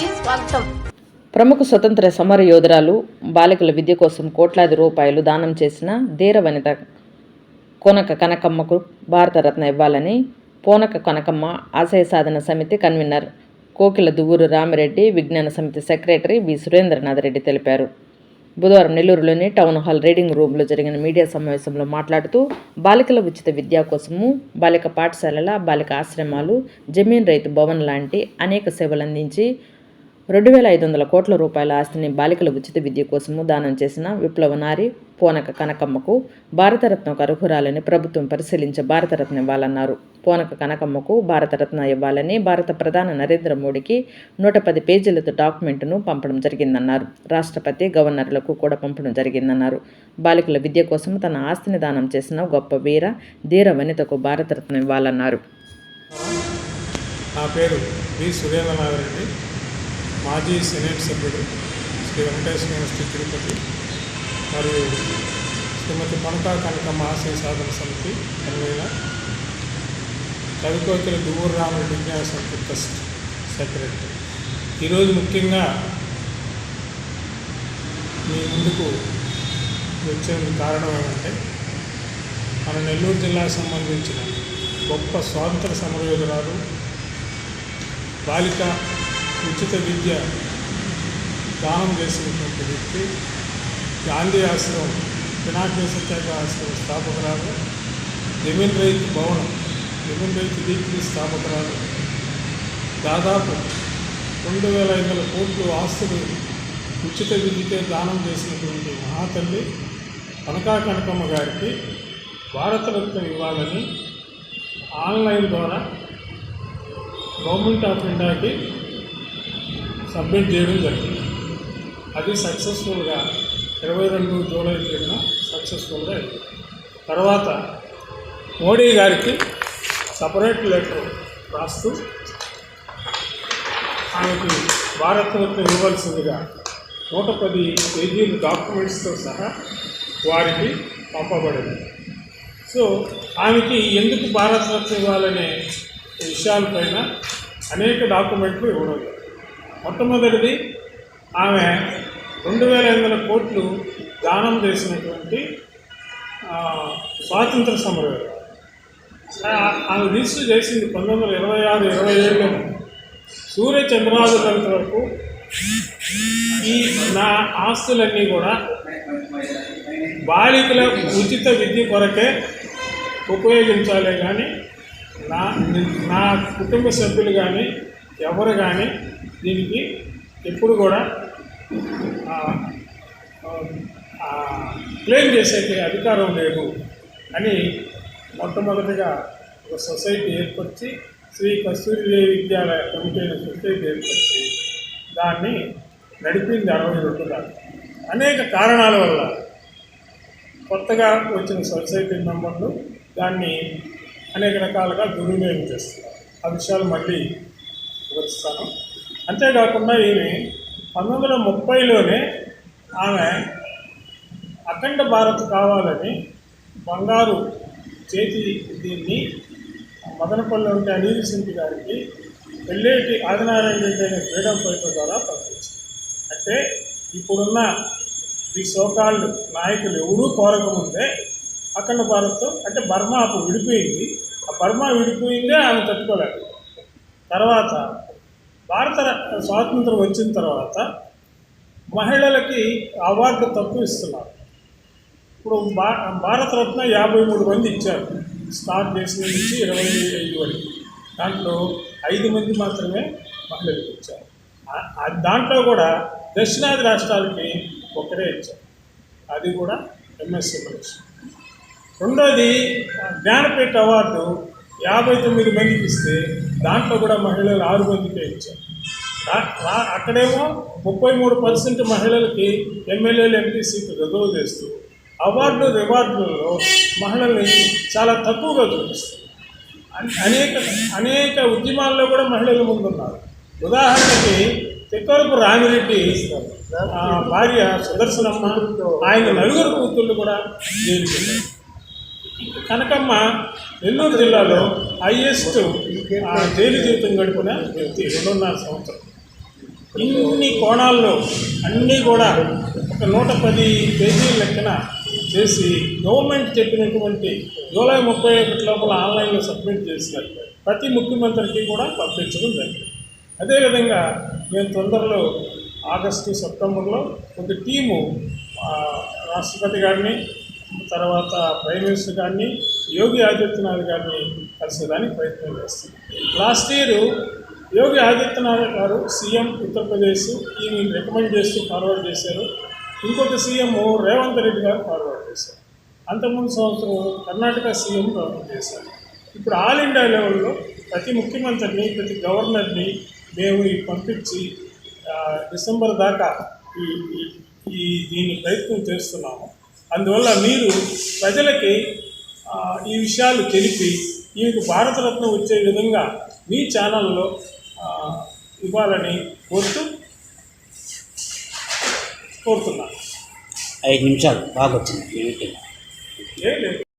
స్వాగతం. ప్రముఖ స్వతంత్ర సమర యోధురాలు బాలికల విద్య కోసం కోట్లాది రూపాయలు దానం చేసిన ధీర వనిత కోనక కనకమ్మకు భారతరత్న ఇవ్వాలని పోనక కనకమ్మ ఆశయ సాధన సమితి కన్వీనర్ కోకిల దువ్వూరు రామిరెడ్డి విజ్ఞాన సమితి సెక్రటరీ వి సురేంద్రనాథ్ రెడ్డి తెలిపారు. బుధవారం నెల్లూరులోని టౌన్ హాల్ రీడింగ్ రూమ్లో జరిగిన మీడియా సమావేశంలో మాట్లాడుతూ బాలికల ఉచిత విద్య కోసము బాలిక పాఠశాలల బాలిక ఆశ్రమాలు జమీన్ రైతు భవన్ లాంటి అనేక సేవలు అందించి రెండు వేల ఐదు వందల కోట్ల రూపాయల ఆస్తిని బాలికల ఉచిత విద్య కోసము దానం చేసిన విప్లవ నారి పోనక కనకమ్మకు భారతరత్నకు అర్హురాలని ప్రభుత్వం పరిశీలించి భారతరత్న ఇవ్వాలన్నారు. పోనక కనకమ్మకు భారతరత్న ఇవ్వాలని భారత ప్రధాని నరేంద్ర మోడీకి నూట పది పేజీలతో డాక్యుమెంట్ను పంపడం జరిగిందన్నారు. రాష్ట్రపతి గవర్నర్లకు కూడా పంపడం జరిగిందన్నారు. బాలికల విద్య కోసం తన ఆస్తిని దానం చేసిన గొప్ప వీర ధీర వనితకు భారతరత్న ఇవ్వాలన్నారు. నా పేరు సురేంద్రనాథ్ రెడ్డి. మాజీ సెనేట్ సభ్యుడు శ్రీ వెంకటేశ్వర శ్రీ తిరుపతి మరియు శ్రీమతి పనకా కనకమ్మ ఆశయ సాధన సమితి కన్వీనర్ కవికోకిల దువ్వూరు రామరెడ్డి విజ్ఞాన సమితి ట్రస్ట్ సెక్రటరీ. ఈరోజు ముఖ్యంగా మీ ముందుకు వచ్చేందుకు కారణం ఏమంటే మన నెల్లూరు జిల్లాకు సంబంధించిన గొప్ప స్వాతంత్ర సమరయోధురాలు బాలిక ఉచిత విద్య దానం చేసినటువంటి వ్యక్తి గాంధీ ఆశ్రమం పినాకీ సత్యాగ్రహ ఆశ్రమం స్థాపకురాలు జమీన్ రైతు భవనం జమీన్ రైతు దీప్తి స్థాపకురాలు. దాదాపు రెండు వేల ఐదు వందల కోట్లు ఆస్తులు ఉచిత విద్యకే దానం చేసినటువంటి మహాతల్లి కనకా కనకమ్మ గారికి భారతరత్న ఇవ్వాలని ఆన్లైన్ ద్వారా గవర్నమెంట్ ఆఫ్ ఇండియాకి సబ్మిట్ చేయడం జరిగింది. అది సక్సెస్ఫుల్గా ఇరవై రెండు జూలై తేదీన సక్సెస్ఫుల్గా అయింది. తర్వాత మోడీ గారికి సపరేట్ లెటర్ రాస్తూ ఆమెకి భారతరత్న ఇవ్వాల్సిందిగా నూట పది పేజీలు డాక్యుమెంట్స్తో సహా వారికి పంపబడింది. సో ఆమెకి ఎందుకు భారతరత్న ఇవ్వాలనే విషయాలపైన అనేక డాక్యుమెంట్లు ఇవ్వడం జరిగింది. మొట్టమొదటిది ఆమె రెండు వేల ఐదు వందల కోట్లు దానం చేసినటువంటి స్వాతంత్ర సమరం ఆమె రిజిస్టర్ చేసింది పంతొమ్మిది వందల ఇరవై ఆరు ఇరవై ఏడులో. సూర్య చంద్రాలు కలిత వరకు ఈ నా ఆస్తులన్నీ కూడా బాలికల ఉచిత విద్య కొరకే ఉపయోగించాలే కానీ నా నా కుటుంబ సభ్యులు కానీ ఎవరు కానీ దీనికి ఎప్పుడు కూడా క్లెయిమ్ చేసే అధికారం లేదు అని మొట్టమొదటిగా ఒక సొసైటీ ఏర్పరిచి శ్రీ కస్తూరిదేవి విద్యాలయ కమిటీ సొసైటీ ఏర్పరిచి దాన్ని నడిపింది అరవై రెండు దాకా. అనేక కారణాల వల్ల కొత్తగా వచ్చిన సొసైటీ మెంబర్లు దాన్ని అనేక రకాలుగా దుర్వినియోగం చేస్తున్నారు. ఆ విషయాలు మళ్ళీ వివరిస్తాను. అంతేకాకుండా ఈమె పంతొమ్మిది వందల ముప్పైలోనే ఆమె అఖండ భారత్ కావాలని బంగారు చేతి దీన్ని మదనపల్లి ఉంటే అనిల్ సింగ్ గారికి పెళ్ళేటి ఆదినారాయణ రెడ్డి అనే ఫ్రీడమ్ ఫైటర్ ద్వారా పంపించింది. అంటే ఇప్పుడున్న ఈ సోకాళ్ళు నాయకులు ఎవరూ కోరకముందే అఖండ భారత్ అంటే బర్మా అప్పుడు విడిపోయింది. ఆ బర్మా విడిపోయిందే ఆమె తట్టుకోలేదు తర్వాత భారత స్వాతంత్రం వచ్చిన తర్వాత మహిళలకి అవార్డు తక్కువ ఇస్తున్నారు. ఇప్పుడు భా భారతరత్న యాభై మూడు మంది ఇచ్చారు. స్టార్ట్ చేసిన నుంచి ఇరవై ఐదు వరకు. దాంట్లో ఐదు మంది మాత్రమే మహిళలకు ఇచ్చారు. దాంట్లో కూడా దక్షిణాది రాష్ట్రాలకి ఒకరే ఇచ్చారు. అది కూడా ఎంఎస్సీ పరీక్ష రెండోది జ్ఞానపీఠ అవార్డు యాభై తొమ్మిది మందికి ఇస్తే దాంట్లో కూడా మహిళలు ఆరు మందికే ఇచ్చారు. అక్కడేమో ముప్పై మూడు పర్సెంట్ మహిళలకి ఎమ్మెల్యేలు ఎంపీ సీట్లు రిజర్వ్ చేస్తూ అవార్డు రివార్డులలో మహిళల్ని చాలా తక్కువగా చూపిస్తారు అనేక అనేక ఉద్యమాల్లో కూడా మహిళలు ముందున్నారు. ఉదాహరణకి తిక్కరపు రామిరెడ్డి ఆ, భార్య సుదర్శనమ్మ ఆయన నలుగురు కూతుళ్ళు కూడా జీవించారు కనకమ్మ నెల్లూరు జిల్లాలో హైయెస్ట్ జైలు జీవితం గడిపిన వ్యక్తి రెండున్నర సంవత్సరం. ఇన్ని కోణాల్లో అన్నీ కూడా ఒక నూట పది పేజీల లెక్కన చేసి గవర్నమెంట్ చెప్పినటువంటి జూలై ముప్పై ఒకటి లోపల ఆన్లైన్లో సబ్మిట్ చేసినారు. ప్రతి ముఖ్యమంత్రికి కూడా పంపించడం జరిగింది. అదేవిధంగా మేము తొందరలో ఆగస్టు సెప్టెంబర్లో ఒక టీము రాష్ట్రపతి గారిని తర్వాత ప్రైమ్ మినిస్టర్ గారిని యోగి ఆదిత్యనాథ్ గారిని కలిసేదానికి ప్రయత్నం చేస్తాం లాస్ట్ ఇయర్ యోగి ఆదిత్యనాథ్ గారు సీఎం ఉత్తరప్రదేశ్ ఈయన రికమెండ్ చేస్తూ ఫార్వర్డ్ చేశారు. ఇంకొక సీఎం రేవంత్ రెడ్డి గారు ఫార్వర్డ్ చేశారు. అంతకుముందు సంవత్సరం కర్ణాటక సీఎం ఫార్వర్డ్ చేశారు. ఇప్పుడు ఆల్ ఇండియా లెవెల్లో ప్రతి ముఖ్యమంత్రిని ప్రతి గవర్నర్ని మేము ఈ పంపించి డిసెంబర్ దాకా ఈ దీన్ని దీని ప్రయత్నం చేస్తున్నాము. అందువల్ల మీరు ప్రజలకి ఈ విషయాలు తెలిపి మీకు భారతరత్న వచ్చే విధంగా మీ ఛానల్లో ఇవ్వాలని కోరుతూ కోరుతున్నాను. ఐదు నిమిషాలు బాగా వచ్చింది. ఏం లేదు.